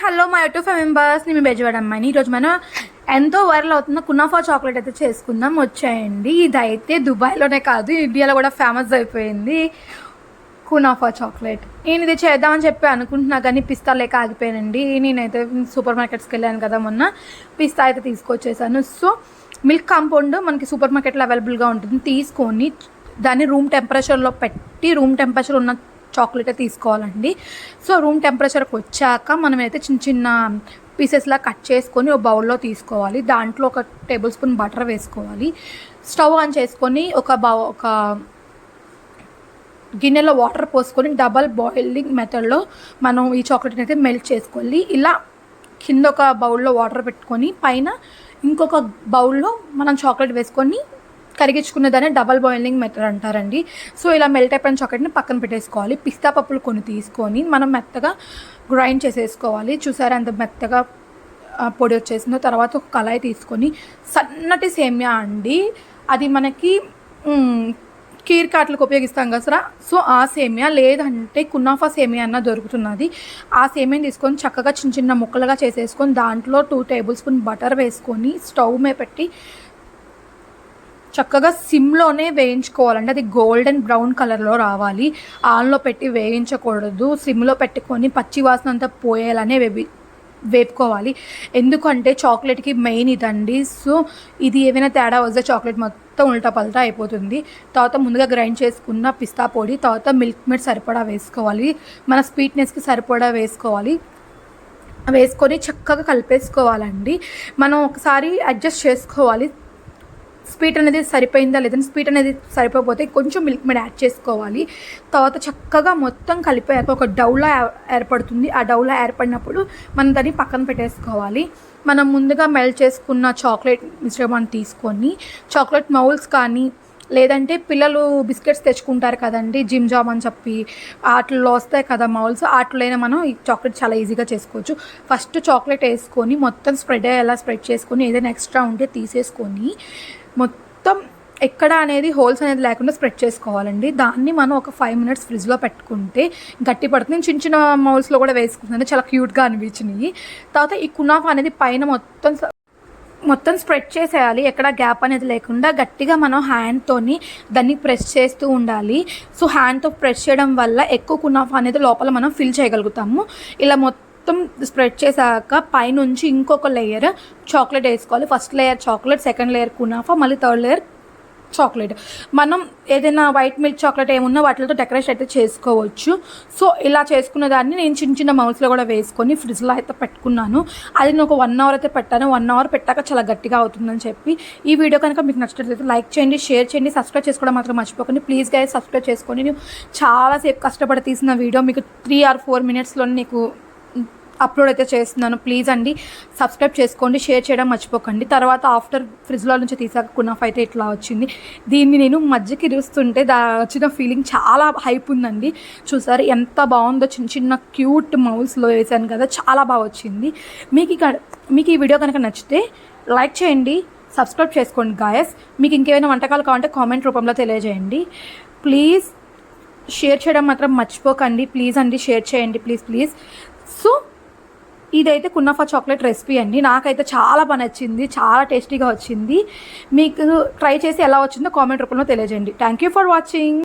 Hello మా YouTube members మేము బెజవాడ అమ్మాయిని. ఈరోజు మనం ఎంతో వైరల్ అవుతున్న కునాఫా చాక్లెట్ అయితే చేసుకుందాం. వచ్చాయండి. ఇది అయితే దుబాయ్లోనే కాదు ఇండియాలో కూడా ఫేమస్ అయిపోయింది కునాఫా చాక్లెట్. నేను ఇది చేద్దామని చెప్పి అనుకుంటున్నా కానీ పిస్తా లేక ఆగిపోయానండి. నేనైతే సూపర్ మార్కెట్స్కి వెళ్ళాను కదా మొన్న. పిస్తా అయితే తీసుకొచ్చేసాను. సో మిల్క్ కాంపౌండ్ మనకి సూపర్ మార్కెట్లో అవైలబుల్గా ఉంటుంది. తీసుకొని దాన్ని రూమ్ టెంపరేచర్లో పెట్టి రూమ్ టెంపరేచర్ ఉన్న చాక్లెట్ తీసుకోవాలండి. సో రూమ్ టెంపరేచర్కి వచ్చాక మనమైతే చిన్న చిన్న పీసెస్లా కట్ చేసుకొని ఒక బౌల్లో తీసుకోవాలి. దాంట్లో ఒక టేబుల్ స్పూన్ బటర్ వేసుకోవాలి. స్టవ్ ఆన్ చేసుకొని ఒక బౌ ఒక గిన్నెలో వాటర్ పోసుకొని డబల్ బాయిలింగ్ మెథడ్లో మనం ఈ చాక్లెట్ని అయితే మెల్ట్ చేసుకోవాలి. ఇలా కింద ఒక బౌల్లో వాటర్ పెట్టుకొని పైన ఇంకొక బౌల్లో మనం చాక్లెట్ వేసుకొని కరిగించుకునేదాన్ని డబల్ బాయిలింగ్ మెథడ్ అంటారండి. సో ఇలా మెల్ట్ అయిపోయిన చాక్లెట్ని పక్కన పెట్టేసుకోవాలి. పిస్తా పప్పులు కొన్ని తీసుకొని మనం మెత్తగా గ్రైండ్ చేసేసుకోవాలి. చూసారా అంత మెత్తగా పొడి వచ్చేసిందో? తర్వాత ఒక కళాయి తీసుకొని సన్నటి సేమ్యా అండి. అది మనకి కీర్ కాట్లకు ఉపయోగిస్తాం కదా సరే? సో ఆ సేమియా లేదంటే కున్నాఫా సేమియా అన్న దొరుకుతున్నది. ఆ సేమియాని తీసుకొని చక్కగా చిన్న చిన్న ముక్కలుగా చేసేసుకొని దాంట్లో టూ టేబుల్ స్పూన్ బటర్ వేసుకొని స్టవ్ మీద పెట్టి చక్కగా సిమ్లోనే వేయించుకోవాలండి. అది గోల్డెన్ బ్రౌన్ కలర్లో రావాలి. ఆన్లో పెట్టి వేయించకూడదు. సిమ్లో పెట్టుకొని పచ్చి వాసన అంతా పోయేలానే వేపి వేపుకోవాలి. ఎందుకంటే చాక్లెట్కి మెయిన్ ఇదండి. సో ఇది ఏమైనా తేడా వస్తే చాక్లెట్ మొత్తం ఉల్టా పల్టా అయిపోతుంది. తర్వాత ముందుగా గ్రైండ్ చేసుకున్న పిస్తా పొడి తర్వాత మిల్క్ మేడ్ సరిపడా వేసుకోవాలి. మన స్వీట్నెస్కి సరిపడా వేసుకోవాలి. వేసుకొని చక్కగా కలిపేసుకోవాలండి. మనం ఒకసారి అడ్జస్ట్ చేసుకోవాలి. స్వీట్ అనేది సరిపోయిందా లేదంటే స్వీట్ అనేది సరిపోతే కొంచెం మిల్క్ మీద యాడ్ చేసుకోవాలి. తర్వాత చక్కగా మొత్తం కలిపాక ఒక డౌలా ఏర్పడుతుంది. ఆ డౌలా ఏర్పడినప్పుడు మనం దాన్ని పక్కన పెట్టేసుకోవాలి. మనం ముందుగా మెల్ట్ చేసుకున్న చాక్లెట్ మిశ్రమాన్ని తీసుకొని చాక్లెట్ మౌల్స్ కానీ లేదంటే పిల్లలు బిస్కెట్స్ తెచ్చుకుంటారు కదండి జిమ్ జామ్ అని చెప్పి వాటిల్లో వస్తాయి కదా మౌల్స్ వాటిలోనే మనం ఈ చాక్లెట్ చాలా ఈజీగా చేసుకోవచ్చు. ఫస్ట్ చాక్లెట్ వేసుకొని మొత్తం స్ప్రెడ్ అయ్యేలా స్ప్రెడ్ చేసుకొని ఏదైనా ఎక్స్ట్రా ఉంటే తీసేసుకొని మొత్తం ఎక్కడ అనేది హోల్స్ అనేది లేకుండా స్ప్రెడ్ చేసుకోవాలండి. దాన్ని మనం ఒక ఫైవ్ మినిట్స్ ఫ్రిడ్జ్లో పెట్టుకుంటే గట్టి పడుతుంది. నేను చిన్న చిన్న మౌల్స్లో కూడా వేసుకున్నాను చాలా క్యూట్గా అనిపించినాయి. తర్వాత ఈ కునాఫ్ అనేది పైన మొత్తం మొత్తం స్ప్రెడ్ చేసేయాలి. ఎక్కడ గ్యాప్ అనేది లేకుండా గట్టిగా మనం హ్యాండ్తోని దాన్ని ప్రెస్ చేస్తూ ఉండాలి. సో హ్యాండ్తో ప్రెస్ చేయడం వల్ల ఎక్కువ కునాఫ్ అనేది లోపల మనం ఫిల్ చేయగలుగుతాము. ఇలా మొత్తం మొత్తం స్ప్రెడ్ చేశాక పైనుంచి ఇంకొక లేయర్ చాక్లెట్ వేసుకోవాలి. First layer chocolate second layer kunafa మళ్ళీ థర్డ్ లేయర్ చాక్లెట్ మనం ఏదైనా వైట్ మిల్క్ చాక్లెట్ ఏమున్నా వాటితో డెకరేషన్ అయితే చేసుకోవచ్చు. సో ఇలా చేసుకున్న దాన్ని నేను చిన్న చిన్న మౌస్లో కూడా వేసుకొని ఫ్రిడ్జ్లో అయితే పెట్టుకున్నాను. అది నేను ఒక వన్ అవర్ అయితే పెట్టాను. వన్ అవర్ పెట్టాక చాలా గట్టిగా అవుతుందని చెప్పి. ఈ వీడియో కనుక మీకు నచ్చినట్లయితే లైక్ చేయండి షేర్ చేయండి సబ్స్క్రైబ్ చేసుకోవడం మాత్రం మర్చిపోకండి. ప్లీజ్ గైస్ సబ్స్క్రైబ్ చేసుకొని నేను చాలాసేపు కష్టపడి తీసిన వీడియో మీకు త్రీ ఆర్ ఫోర్ మినిట్స్లో నీకు అప్లోడ్ అయితే చేస్తున్నాను. ప్లీజ్ అండి సబ్స్క్రైబ్ చేసుకోండి షేర్ చేయడం మర్చిపోకండి. తర్వాత ఆఫ్టర్ ఫ్రిడ్జ్లో నుంచి తీసాక కునాఫ్ అయితే ఇట్లా వచ్చింది. దీన్ని నేను మధ్యకి ఇరుస్తుంటే దా వచ్చిన ఫీలింగ్ చాలా హైప్ ఉందండి. చూసారు ఎంత బాగుందో చిన్న చిన్న క్యూట్ మౌల్స్లో వేసాను కదా చాలా బాగా వచ్చింది. మీకు ఇక మీకు ఈ వీడియో కనుక నచ్చితే లైక్ చేయండి సబ్స్క్రైబ్ చేసుకోండి గాయస్. మీకు ఇంకేమైనా వంటకాలు కావాలంటే కామెంట్ రూపంలో తెలియజేయండి. ప్లీజ్ షేర్ చేయడం మాత్రం మర్చిపోకండి. ప్లీజ్ అండి షేర్ చేయండి ప్లీజ్ ప్లీజ్. సో ఇదైతే కున్నఫా చాక్లెట్ రెసిపీ అండి. నాకైతే చాలా బాగా నచ్చింది చాలా టేస్టీగా వచ్చింది. మీకు ట్రై చేసి ఎలా వచ్చిందో కామెంట్ రూపంలో తెలియజేయండి. Thank you for watching